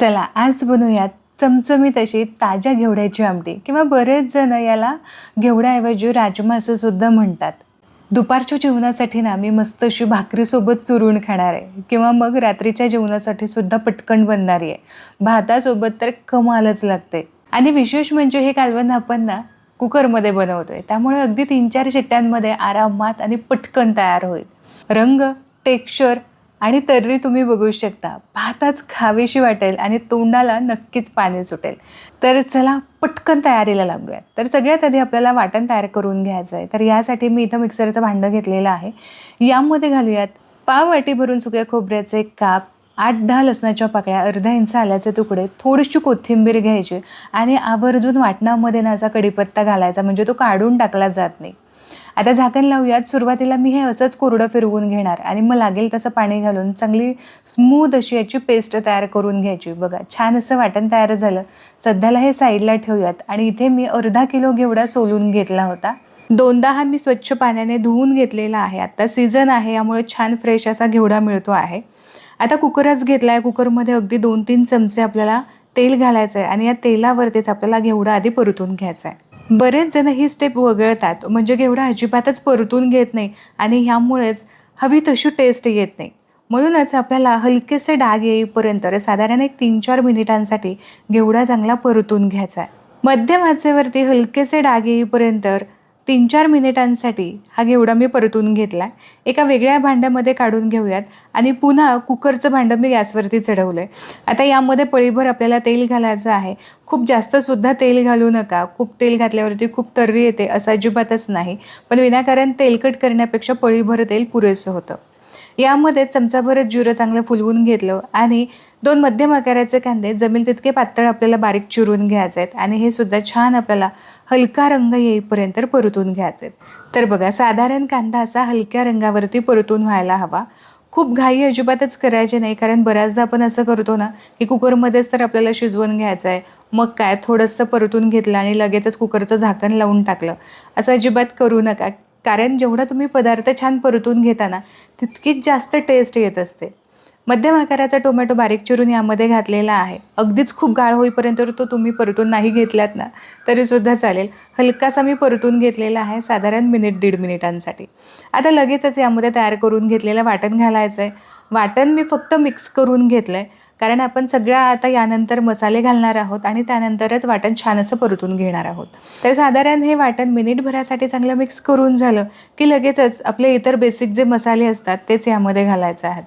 चला आज बनवूयात चमचमीत अशी ताज्या घेवड्याची आमटी किंवा बरेच जण याला घेवड्याऐवजी राजमा असं सुद्धा म्हणतात. दुपारच्या जेवणासाठी ना मी मस्त अशी भाकरीसोबत चुरून खाणार आहे किंवा मग रात्रीच्या जेवणासाठी सुद्धा पटकन बनणारी आहे. भातासोबत तर कमालच लागते. आणि विशेष म्हणजे हे कालवण आपण ना कुकरमध्ये बनवतो आहे त्यामुळे अगदी तीन चार शिट्ट्यांमध्ये आरामात आणि पटकन तयार होईल. रंग टेक्स्चर आणि तर्री तुम्ही बघू शकता भाताच खावीशी वाटेल आणि तोंडाला नक्कीच पाणी सुटेल. तर चला पटकन तयारीला लागूयात. तर सगळ्यात आधी आपल्याला वाटण तयार करून घ्यायचं आहे. तर यासाठी मी इथं मिक्सरचं भांडं घेतलेलं आहे. यामध्ये घालूयात पाव वाटी भरून सुक्या खोबऱ्याचे काप आठ दहा लसणाच्या पाकळ्या अर्धा इंच आल्याचे तुकडे थोडीशी कोथिंबीर घ्यायची आणि आवर्जून वाटणामध्ये ना असा कढीपत्ता घालायचा म्हणजे तो काढून टाकला जात नाही. आता झाकण लावूयात. सुरुवातीला मी हे असंच कोरडं फिरवून घेणार आणि मग लागेल तसं पाणी घालून चांगली स्मूथ अशी याची पेस्ट तयार करून घ्यायची. बघा छान असं वाटण तयार झालं. सध्याला हे साईडला ठेवूयात आणि इथे मी अर्धा किलो घेवडा सोलून घेतला होता. दोनदा हा मी स्वच्छ पाण्याने धुवून घेतलेला आहे. आत्ता सीझन आहे यामुळे छान फ्रेश असा घेवडा मिळतो आहे. आता कुकरच घेतला आहे कुकरमध्ये अगदी दोन तीन चमचे आपल्याला तेल घालायचं आहे आणि या तेलावरतीच आपल्याला घेवडा आधी परतून घ्यायचा आहे बरेच जण ही स्टेप वगळतात. म्हणजे घेवडा अजिबातच परतून घेत नाही आणि ह्यामुळेच हवी तशी टेस्ट येत नाही. म्हणूनच आपल्याला हलकेसे डाग येईपर्यंत साधारण एक तीन चार मिनिटांसाठी घेवडा चांगला परतून घ्यायचा आहे. मध्यम आचेवरती हलकेसे डाग येईपर्यंत तीन चार मिनिटांसाठी हा घेवडा मी परतून घेतला एका वेगळ्या भांड्यामध्ये काढून घेऊयात आणि पुन्हा कुकरचं भांडं मी गॅसवरती चढवलं आहे आता यामध्ये पळीभर आपल्याला तेल घालायचं आहे. खूप जास्तसुद्धा तेल घालू नका. खूप तेल घातल्यावरती खूप तर्री येते असं अजिबातच नाही. पण विनाकारण तेलकट करण्यापेक्षा पळीभर तेल पुरेसं होतं. यामध्ये चमचाभर जिरं चांगलं फुलवून घेतलं आणि दोन मध्यम आकाराचे कांदे जमेल तितके पातळ आपल्याला बारीक चिरून घ्यायचे आहेत आणि हे सुद्धा छान आपल्याला हलका रंग येईपर्यंत परतून घ्यायचे. आहेत तर बघा साधारण कांदा असा हलक्या रंगावरती परतून व्हायला हवा. खूप घाई अजिबातच करायचे नाही कारण बऱ्याचदा आपण असं करतो ना की कुकरमध्येच तर आपल्याला शिजवून घ्यायचं आहे मग काय थोडंसं परतून घेतलं आणि लगेचच कुकरचं झाकण लावून टाकलं. असं अजिबात करू नका. कारण जेवढा तुम्ही पदार्थ छान परतून घेता ना तितकीच जास्त टेस्ट येत असते. मध्यम आकाराचा टोमॅटो बारीक चिरून यामध्ये घातलेला आहे. अगदीच खूप गाळ होईपर्यंत तो तुम्ही परतून नाही घेतलात ना तरीसुद्धा चालेल. हलकासा मी परतून घेतलेला आहे साधारण मिनिट दीड मिनिटांसाठी. आता लगेचच यामध्ये तयार करून घेतलेलं वाटण घालायचं आहे वाटण मी फक्त मिक्स करून घेतलं आहे कारण आपण सगळ्या आता यानंतर मसाले घालणार आहोत आणि त्यानंतरच वाटण छान असं परतून घेणार आहोत. तर साधारण हे वाटण मिनिटभरासाठी चांगलं मिक्स करून झालं की लगेचच आपले इतर बेसिक जे मसाले असतात तेच यामध्ये घालायचे आहेत.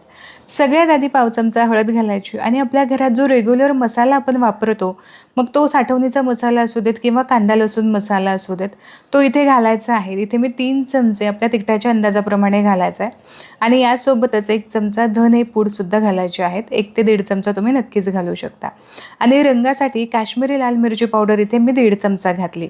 सगळ्यात आधी पाव चमचा हळद घालायची आणि आपल्या घरात जो रेग्युलर मसाला आपण वापरतो मग तो साठवणीचा मसाला असू देत किंवा कांदा लसूण मसाला असू देत तो इथे घालायचा आहे. इथे मी तीन चमचे आपल्या तिखटाच्या अंदाजाप्रमाणे घालायचा आहे. आणि यासोबतच एक चमचा धने पूडसुद्धा घालायचे आहेत. एक ते दीड चमचा तुम्ही नक्कीच घालू शकता. आणि रंगासाठी काश्मीरी लाल मिरची पावडर इथे मी दीड चमचा घातली.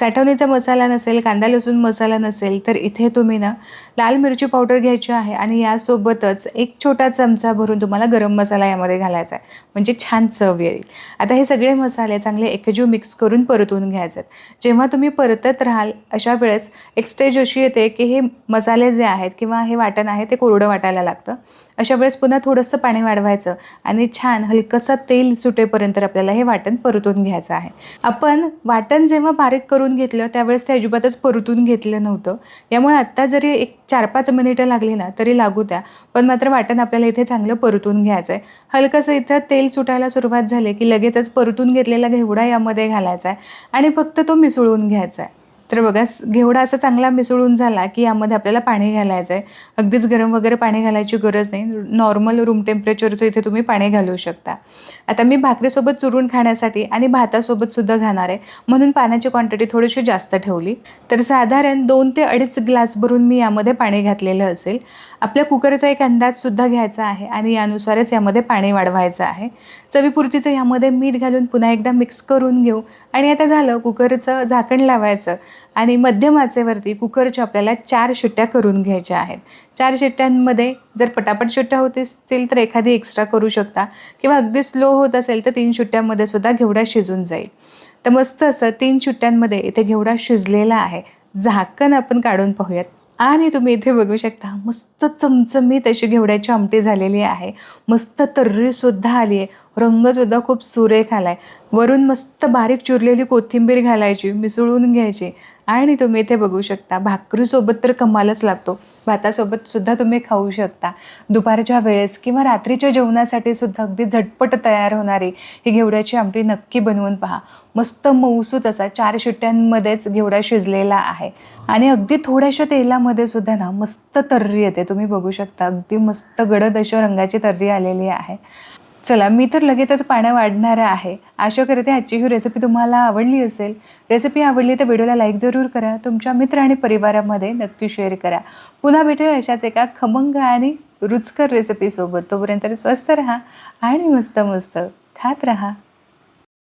साठवणीचा मसाला नसेल कांदा लसूण मसाला नसेल तर इथे तुम्ही ना लाल मिरची पावडर घ्यायची आहे आणि यासोबतच एक छोटा चमचा भरून तुम्हाला गरम मसाला यामध्ये घालायचा आहे. म्हणजे छान चव येईल. आता हे सगळे मसाले चांगले एकजीव मिक्स करून परतून घ्यायचे आहेत. जेव्हा तुम्ही परतत राहाल अशा वेळेस एक स्टेज अशी येते की हे मसाले जे आहेत किंवा हे वाटण आहे ते कोरडं वाटायला लागतं. अशा वेळेस पुन्हा थोडंसं पाणी वाढवायचं आणि छान हलकंसं तेल सुटेपर्यंत आपल्याला हे वाटण परतून घ्यायचं आहे. आपण वाटण जेव्हा बारीक करून घेतलं त्यावेळेस ते अजिबातच परतून घेतलं नव्हतं. यामुळे आत्ता जरी एक चार पाच मिनिटं लागली ना तरी लागू द्या. पण मात्र वाटण आपल्याला इथे चांगलं परतून घ्यायचं आहे हलकंसं इथं तेल सुटायला सुरुवात झाली की लगेचच परतून घेतलेला घेवडा यामध्ये घालायचा आहे आणि फक्त तो मिसळून घ्यायचा आहे तर बघा घेवडा असा चांगला मिसळून झाला की यामध्ये आपल्याला पाणी घालायचं आहे अगदीच गरम वगैरे पाणी घालायची गरज नाही. नॉर्मल रूम टेम्परेचरचं इथे तुम्ही पाणी घालू शकता. आता मी भाकरीसोबत चुरून खाण्यासाठी आणि भातासोबत सुद्धा आहे. म्हणून पाण्याची क्वांटिटी थोडीशी जास्त ठेवली. तर साधारण दोन ते अडीच ग्लास भरून मी यामध्ये पाणी घातलेलं असेल. आपल्या कुकरचा एक अंदाजसुद्धा घ्यायचा आहे आणि यानुसारच यामध्ये पाणी वाढवायचं आहे. चवीपुरतीचं यामध्ये मीठ घालून पुन्हा एकदा मिक्स करून घेऊ. आणि आता झालं कुकरचं झाकण लावायचं. आणि मध्यम आचेवरती कुकरच्या आपल्याला चार शिट्ट्या करून घ्यायच्या आहेत. चार शिट्ट्यांमध्ये जर पटापट शिट्ट्या होत असतील तर एखादी एक्स्ट्रा करू शकता किंवा अगदी स्लो होत असेल तर तीन शिट्ट्यांमध्ये सुद्धा घेवडा शिजून जाईल. तर मस्त असं तीन शिट्ट्यांमध्ये इथे घेवडा शिजलेला आहे. झाकण आपण काढून पाहूयात. आणि तुम्ही इथे बघू शकता मस्त चमचमीत अशी घेवड्याची आमटी झालेली आहे. मस्त तर्रीसुद्धा आली आहे. रंगसुद्धा खूप सुरेख आला आहे वरून मस्त बारीक चिरलेली कोथिंबीर घालायची मिसळून घ्यायची. आणि तुम्ही इथे बघू शकता भाकरीसोबत तर कमालच लागतो. भातासोबत सुद्धा तुम्ही खाऊ शकता. दुपारच्या वेळेस किंवा रात्रीच्या जेवणासाठी सुद्धा अगदी झटपट तयार होणारी ही घेवड्याची आमटी नक्की बनवून पहा. मस्त मऊसूत असा चार शिट्ट्यांमध्येच घेवडा शिजलेला आहे. आणि अगदी थोड्याशा तेलामध्ये सुद्धा ना मस्त तर्री येते. तुम्ही बघू शकता अगदी मस्त गडद अशा रंगाची तर्री आलेली आहे. चला मी तर लगेचच पाण्या वाढणार आहे. आशा करते आजची ही रेसिपी तुम्हाला आवडली असेल. रेसिपी आवडली तर व्हिडिओला लाईक जरूर करा. तुमच्या मित्र आणि परिवारामध्ये नक्की शेअर करा. पुन्हा भेटूया अशाच एका खमंग आणि रुचकर रेसिपीसोबत तोपर्यंत स्वस्त राहा आणि मस्त मस्त खात राहा.